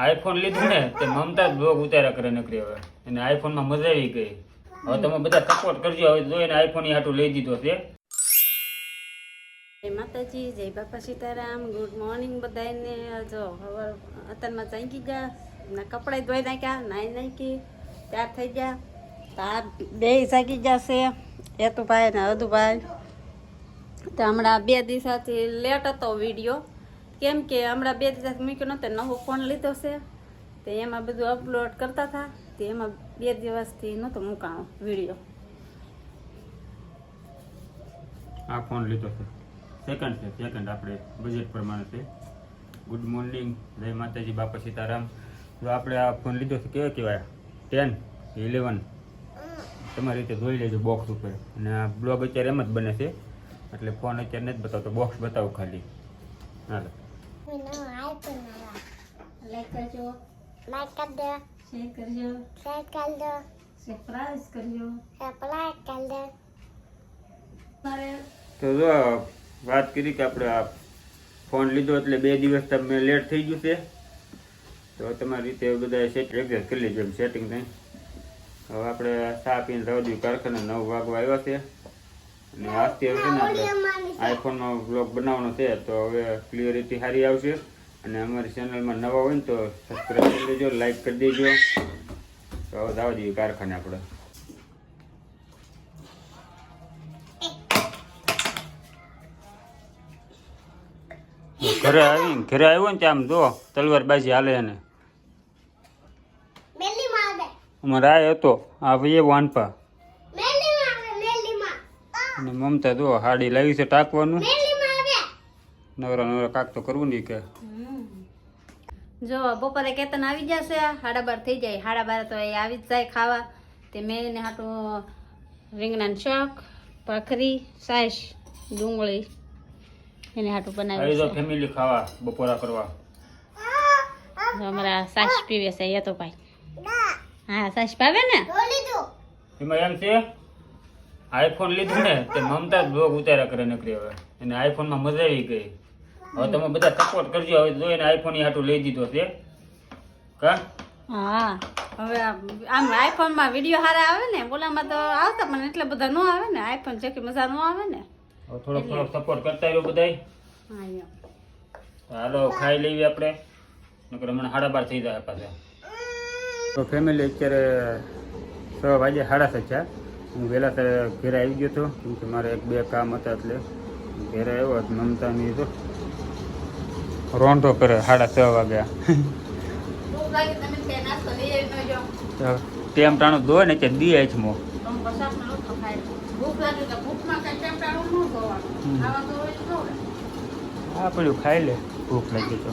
IPhone લીધું ને, તે મમતા જ બ્લોગ ઉતાર્યા કરે નકરી હવે. અને આઈફોનમાં મજા આવી ગઈ. હવે તમે બધા સપોર્ટ કરજો, હવે જોઈને આઈફોન હાટું લઈ દીધો છે. જય માતાજી, જય બાપા સીતારામ ગુડ મોર્નિંગ બધાને જો, હવે અત્યારમાં ચાંકી ગયા. ના કપડાં ધોઈ નાખ્યા, નાઈ નાખી, તૈયાર થઈ ગયા. તો બે જાગી જશે હેતુભાઈ ને અદુભાઈ તો હમણાં બે દિવસથી લેટ હતો વીડિયો. કેમ કે હમણાં બે દિવસ મૂક્યો નહોતો નવો ફોન લીધો છે. તો એમાં બધું અપલોડ કરતા હતા. તે એમાં બે દિવસથી નહોતો મૂકાણો વીડિયો આ ફોન લીધો છે. સેકન્ડ છે સેકન્ડ આપણે બજેટ પ્રમાણે છે. ગુડ મોર્નિંગ જય માતાજી, બાપા સીતારામ. તો આપણે આ ફોન લીધો છે, કેવા કહેવાય ટેન ઇલેવન તમારી રીતે જોઈ લેજો બોક્સ ઉપર. અને આ બ્લોગ અત્યારે એમ જ બને છે. એટલે ફોન અત્યારે નથી બતાવતો બોક્સ બતાવો ખાલી. હાલો. લાઈક કરજો Like kaldı, શેર કરજો સબસ્ક્રાઇબ કરજો kaldı. તો જો વાત કરી કે આપણે આ ફોન લીધો એટલે બે દિવસ તમે લેટ થઈ ગયું છે. તો તમારી રીતે બધા સેટ એડજસ્ટ કરી લેજો સેટિંગ થઈ હવે આપણે ચા પીને રવા દઉં કારખાને નવ વાગવા આવ્યા છે. અને આજથી હવે ને આપણે આઈફોનમાં બ્લોગ બનાવવાનો છે તો હવે ક્લિયરિટી સારી આવશે. અને અમારી ચેનલમાં નવા હોય ને તો સબસ્ક્રાઈબ કરી દેજો લાઈક કરી દેજો. તો હવે જવા જઈએ કારખાને આપણે. ઘરે આવીને ઘરે આવ્યો ને ત્યાં આમ જો તલવાર બાજી હાલે એને. અમારે આ હતો આ ભાઈ વાનપા. અને મમતા જો હાડી લાવી છે ટાંકવાનું. નવરા નવરા કાક તો કરવું નહીં કે. જો બપોરે કેતન આવી જશે હાડા બાર થઈ જાય. હાડા બાર તો એ આવી જ જાય ખાવા. તે મેં એને હાટું રીંગણાનું શાક ભાખરી સાસ ડુંગળી એને હાટું આવી બનાવી જો ફેમિલી ખાવા બપોરા કરવા. જો અમારા સાસ પીવે છે એ તો ભાઈ. હા સાસ પાવે ને? એમાં એમ છે? આઈફોન લીધું ને તે મમતા જ બ્લોગ ઉતાર્યા કરે નકરી હવે. એને આઈફોનમાં મજા આવી ગઈ. હવે તમે બધા સપોર્ટ કરજો. હવે જોઈને આઈફોનની હાટું લઈ દીધો છે. કા? હા. હવે આમ આમ આઈફોનમાં વીડિયો સારા આવે ને બોલામાં તો આવતા પણ એટલે બધા ન આવે ને. આઈફોન જેટલી મજા ન આવે ને. હવે થોડોક થોડોક સપોર્ટ કરતા રહ્યો બધાય. હાલો ખાઈ લઈએ આપણે. નકર હમણાં સાડા બાર થઈ જાય પાછા. તો ફેમિલી અત્યારે છ વાગે સાડા છ હું વહેલા ઘરે આવી ગયો હતો કેમ કે મારે એક બે કામ હતા એટલે ઘરે આવ્યો મમતા મમતાની તો રોંઢો કરે સાડા છ વાગ્યા. ટેમ ટાણું દો ને કે દી આય છે હા રોટલો ખાઈ લો. ભૂખ લાગી તો.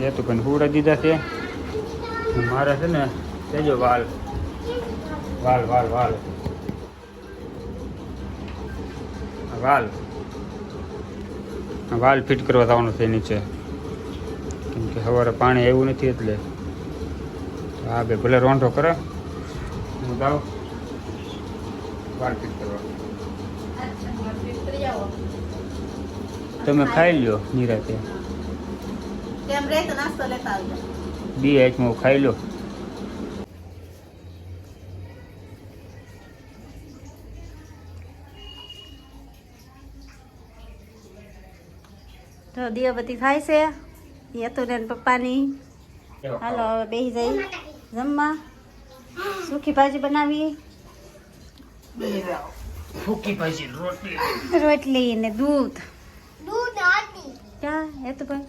એ તો પણ હુડા દીધા છે. મારે છે ને તેજો વાલ વાલ વાલ વાલ. વાલ. વાલ ફિટ કરવા જવાનું છે નીચે. કેમ કે સવારે પાણી આવ્યું નથી એટલે. હા ભાઈ ભલે રોંઢો કરે. હું દાવ વાલ ફિટ કરવા. તમે ખાઈ લ્યો નિરાતે. બી હાથમાં ખાઈ લો તો દીવાબત્તી ખાય છે. યતુને ને પપ્પાની. હાલો હવે બેસી જઈ જમવા. સુખી ભાજી બનાવી ભાજી રોટલી. રોટલી ને દૂધ. દૂધ. ક્યાં? હેતુભાઈ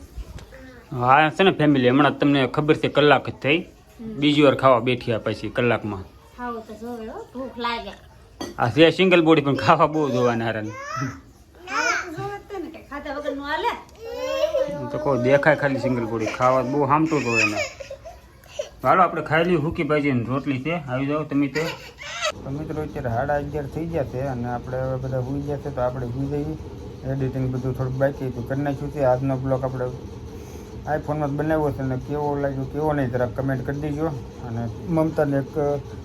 હા છે ને ફેમિલી હમણાં તમને ખબર છે કલાક જ થઈ. બીજી વાર ખાવા બેઠી પછી કલાકમાં. ખાવું તો જોવે ભૂખ લાગે. આ સિંગલ બોડી પણ ખાવા બહુ જોવાના હારા ખાવું તો જોવે જ તે ને કે ખાધા વગરનું હાલે હું તો કહું, દેખાય ખાલી સિંગલ બોડી ખાવા બહુ હામતું તો એને. હાલો, આપણે ખાઈ હુકી ભાજી ને રોટલી છે. આવી જાઓ તમે તે. તો મિત્રો, અત્યારે સાડા અગિયાર થઈ ગયા છે અને આપણે હવે બધા સુઈ ગયા છે, તો આપણે સુઈ જઈએ. એડિટિંગ બધું થોડુંક બાકી હતું. કરી નાખ્યું છે. આજનો બ્લોગ આપણે આઈફોનમાં જ બનાવ્યો છે અને કેવો લાગ્યો કેવો નહીં જરાક કમેન્ટ કરી દેજો. અને મમતાને એક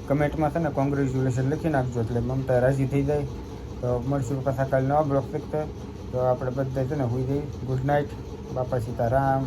કમેન્ટમાં છે ને કોંગ્રેચ્યુલેશન લખી નાખજો. એટલે મમતા રાજી થઈ જાય. તો મળશું પાછા કાલે નવા બ્લોગ શીખતા. તો આપણે બધા છે ને સુઈ જઈએ. ગુડ નાઇટ બાપા સીતારામ